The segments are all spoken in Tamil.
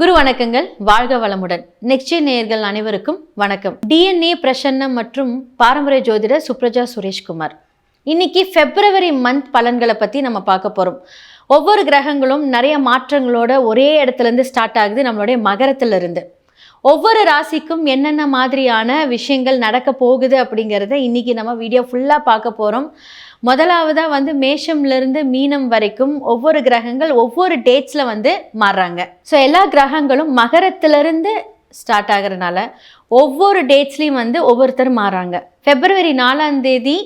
குரு வணக்கங்கள் வாழ்க வளமுடன். நெக்ஸ்ட் நேயர்கள் அனைவருக்கும் வணக்கம். டிஎன்ஏ பிரசன்னம் மற்றும் பாரம்பரிய ஜோதிடர் சுப்ரஜா சுரேஷ்குமார். இன்னைக்கு பிப்ரவரி மந்த் பலன்களை பற்றி நம்ம பார்க்க போகிறோம் ஒவ்வொரு கிரகங்களும் நிறைய மாற்றங்களோட ஒரே இடத்துல இருந்து ஸ்டார்ட் ஆகுது நம்மளுடைய மகரத்துல இருந்து ஒவ்வொரு ராசிக்கும் என்னென்ன மாதிரியான விஷயங்கள் நடக்க போகுது அப்படிங்கிறத இன்றைக்கி நம்ம வீடியோ ஃபுல்லாக பார்க்க போகிறோம் முதலாவதாக வந்து மேஷம்லேருந்து மீனம் வரைக்கும் ஒவ்வொரு கிரகங்கள் ஒவ்வொரு டேட்ஸில் வந்து மாறுறாங்க. ஸோ எல்லா கிரகங்களும் மகரத்திலிருந்து ஸ்டார்ட் ஆகிறனால ஒவ்வொரு டேட்ஸ்லையும் வந்து ஒவ்வொருத்தர் மாறாங்க. ஃபெப்ரவரி நாலாம் தேதி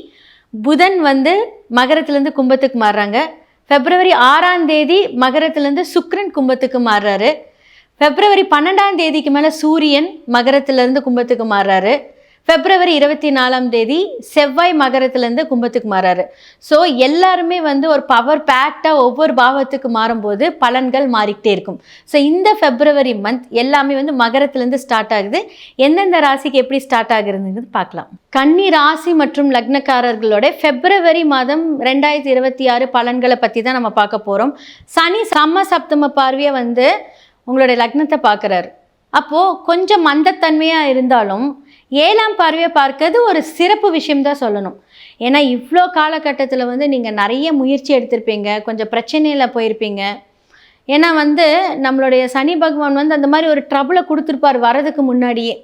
புதன் வந்து மகரத்துலேருந்து கும்பத்துக்கு மாறுறாங்க. ஃபெப்ரவரி ஆறாம் தேதி மகரத்துலேருந்து சுக்ரன் கும்பத்துக்கு மாறுறாரு. பிப்ரவரி பன்னெண்டாம் தேதிக்கு மேலே சூரியன் மகரத்திலேருந்து கும்பத்துக்கு மாறுறாரு. பிப்ரவரி இருபத்தி நாலாம் தேதி செவ்வாய் மகரத்துலேருந்து கும்பத்துக்கு மாறாரு. ஸோ எல்லாருமே வந்து ஒரு பவர் பேக்டாக ஒவ்வொரு பாவத்துக்கு மாறும்போது பலன்கள் மாறிக்கிட்டே இருக்கும். ஸோ இந்த பிப்ரவரி மந்த் எல்லாமே வந்து மகரத்துலேருந்து ஸ்டார்ட் ஆகுது. எந்தெந்த ராசிக்கு எப்படி ஸ்டார்ட் ஆகுதுங்கிறது பார்க்கலாம். கன்னி ராசி மற்றும் லக்னக்காரர்களோட பிப்ரவரி மாதம் ரெண்டாயிரத்தி இருபத்தி ஆறு பலன்களை பற்றி தான் நம்ம பார்க்க போகிறோம் சனி சம சப்தம பார்வையை வந்து உங்களுடைய லக்னத்தை பார்க்குறாரு. அப்போது கொஞ்சம் மந்தத்தன்மையாக இருந்தாலும் ஏழாம் பார்வையை பார்க்கறது ஒரு சிறப்பு விஷயம்தான் சொல்லணும். ஏன்னா இவ்வளோ காலகட்டத்தில் வந்து நீங்கள் நிறைய முயற்சி எடுத்திருப்பீங்க. கொஞ்சம் பிரச்சனையில் போயிருப்பீங்க. ஏன்னா வந்து நம்மளுடைய சனி பகவான் வந்து அந்த மாதிரி ஒரு ட்ரபுளை கொடுத்துருப்பார் வரதுக்கு முன்னாடியே.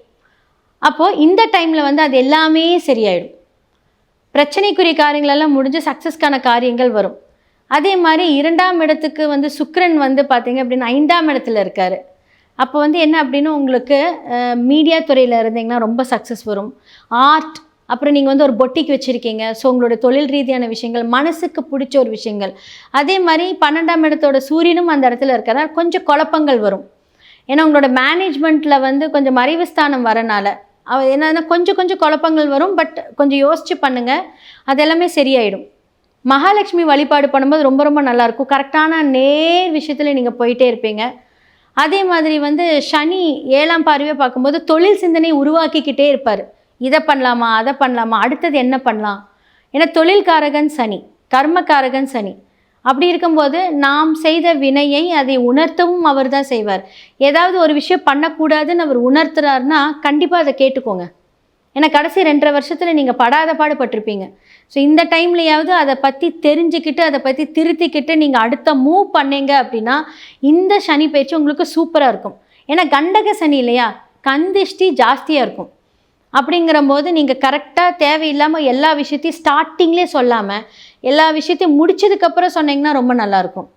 அப்போது இந்த டைமில் வந்து அது எல்லாமே சரியாயிடும். பிரச்சனைக்குரிய காரியங்களெல்லாம் முடிஞ்சு சக்ஸஸ்க்கான காரியங்கள் வரும். அதே மாதிரி இரண்டாம் இடத்துக்கு வந்து சுக்ரன் வந்து பார்த்தீங்க அப்படின்னா ஐந்தாம் இடத்துல இருக்கார். அப்போ வந்து என்ன அப்படின்னு உங்களுக்கு மீடியா துறையில் இருந்தீங்கன்னா ரொம்ப சக்ஸஸ் வரும். ஆர்ட் அப்புறம் நீங்கள் வந்து ஒரு பொட்டிக் வச்சுருக்கீங்க. ஸோ உங்களோட தொழில் ரீதியான விஷயங்கள் மனசுக்கு பிடிச்ச ஒரு விஷயங்கள். அதே மாதிரி பன்னெண்டாம் இடத்தோட சூரியனும் அந்த இடத்துல இருக்கிறதால கொஞ்சம் குழப்பங்கள் வரும். ஏன்னா உங்களோட மேனேஜ்மெண்ட்டில் வந்து கொஞ்சம் மறைவு ஸ்தானம் வரனால அவ என்னன்னா கொஞ்சம் கொஞ்சம் குழப்பங்கள் வரும். பட் கொஞ்சம் யோசித்து பண்ணுங்கள் அது எல்லாமே சரியாயிடும். மகாலட்சுமி வழிபாடு பண்ணும்போது ரொம்ப ரொம்ப நல்லாயிருக்கும். கரெக்டான நேர் விஷயத்தில் நீங்கள் போயிட்டே இருப்பீங்க. அதே மாதிரி வந்து சனி ஏழாம் பார்வையை பார்க்கும்போது தொழில் சிந்தனை உருவாக்கிக்கிட்டே இருப்பார். இதை பண்ணலாமா அதை பண்ணலாமா அடுத்தது என்ன பண்ணலாம்? ஏன்னா தொழில்காரகன் சனி கர்மக்காரகன் சனி. அப்படி இருக்கும்போது நாம் செய்த வினையை அதை உணர்த்தவும் அவர் தான் செய்வார். ஏதாவது ஒரு விஷயம் பண்ணக்கூடாதுன்னு அவர் உணர்த்துறாருன்னா கண்டிப்பாக அதை கேட்டுக்கோங்க. ஏன்னா கடைசி ரெண்டரை வருஷத்தில் நீங்கள் படாத பாடுபட்டிருப்பீங்க. ஸோ இந்த டைம்லையாவது அதை பற்றி தெரிஞ்சுக்கிட்டு அதை பற்றி திருத்திக்கிட்டு நீங்கள் அடுத்த மூவ் பண்ணீங்க அப்படின்னா இந்த சனி பயிற்சி உங்களுக்கு சூப்பராக இருக்கும். ஏன்னா கண்டக சனி இல்லையா? கந்திஷ்டி ஜாஸ்தியாக இருக்கும். அப்படிங்கிற போது நீங்கள் கரெக்டாக தேவையில்லாமல் எல்லா விஷயத்தையும் ஸ்டார்டிங்லேயே சொல்லாமல் எல்லா விஷயத்தையும் முடிச்சதுக்கப்புறம் சொன்னீங்கன்னா ரொம்ப நல்லாயிருக்கும்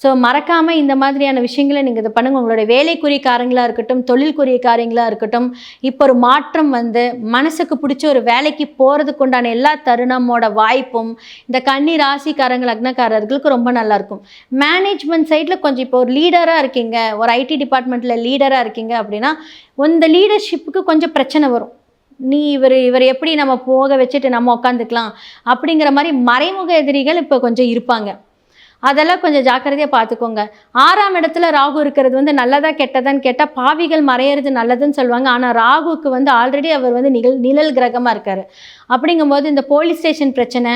ஸோ மறக்காமல் இந்த மாதிரியான விஷயங்களை நீங்கள் இதை பண்ணுங்கள் உங்களுடைய வேலைக்குரிய காரங்களாக இருக்கட்டும் தொழில்குரிய காரியங்களாக இருக்கட்டும் இப்போ ஒரு மாற்றம் வந்து மனசுக்கு பிடிச்ச ஒரு வேலைக்கு போகிறதுக்கு உண்டான எல்லா தருணமோட வாய்ப்பும் இந்த கன்னி ராசிக்காரங்கள் அக்னக்காரர்களுக்கு ரொம்ப நல்லாயிருக்கும் மேனேஜ்மெண்ட் சைடில் கொஞ்சம் இப்போ ஒரு லீடராக இருக்கீங்க ஒரு ஐடி டிபார்ட்மெண்ட்டில் லீடராக இருக்கீங்க அப்படின்னா இந்த லீடர்ஷிப்புக்கு கொஞ்சம் பிரச்சனை வரும். நீ இவர் இவர் எப்படி நம்ம போக வச்சுட்டு நம்ம உட்காந்துக்கலாம் அப்படிங்கிற மாதிரி மறைமுக எதிரிகள் இப்போ கொஞ்சம் இருப்பாங்க. அதெல்லாம் கொஞ்சம் ஜாக்கிரதையாக பார்த்துக்கோங்க ஆறாம் இடத்துல ராகு இருக்கிறது வந்து நல்லதா கெட்டதான்னு கேட்டால் பாவிகள் மறையிறது நல்லதுன்னு சொல்லுவாங்க. ஆனால் ராகுக்கு வந்து ஆல்ரெடி அவர் வந்து நிகழ் நிழல் கிரகமாக இருக்கார். அப்படிங்கும்போது இந்த போலீஸ் ஸ்டேஷன் பிரச்சனை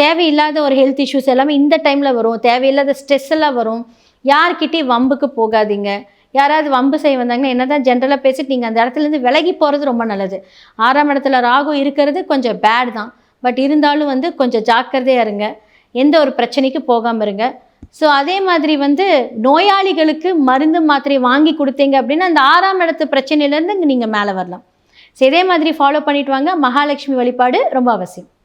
தேவையில்லாத ஒரு ஹெல்த் இஷ்யூஸ் எல்லாமே இந்த டைமில் வரும். தேவையில்லாத ஸ்ட்ரெஸ் எல்லாம் வரும். யார்கிட்டயும் வம்புக்கு போகாதீங்க. யாராவது வம்பு செய்ய வந்தாங்கன்னா என்ன தான் ஜென்ரலாக பேசிட்டு நீங்கள் அந்த இடத்துலேருந்து விலகி போகிறது ரொம்ப நல்லது. ஆறாம் இடத்துல ராகு இருக்கிறது கொஞ்சம் பேட் தான். பட் இருந்தாலும் வந்து கொஞ்சம் ஜாக்கிரதையாக இருங்க. எந்த ஒரு பிரச்சனைக்கு போகாமல் இருங்க. ஸோ அதே மாதிரி வந்து நோயாளிகளுக்கு மருந்து மாத்திரை வாங்கி கொடுத்தீங்க அப்படின்னா அந்த ஆறாம் இடத்து பிரச்சனையிலேருந்து நீங்கள் மேலே வரலாம். ஸோ இதே மாதிரி ஃபாலோ பண்ணிட்டு வாங்க. மகாலட்சுமி வழிபாடு ரொம்ப அவசியம்.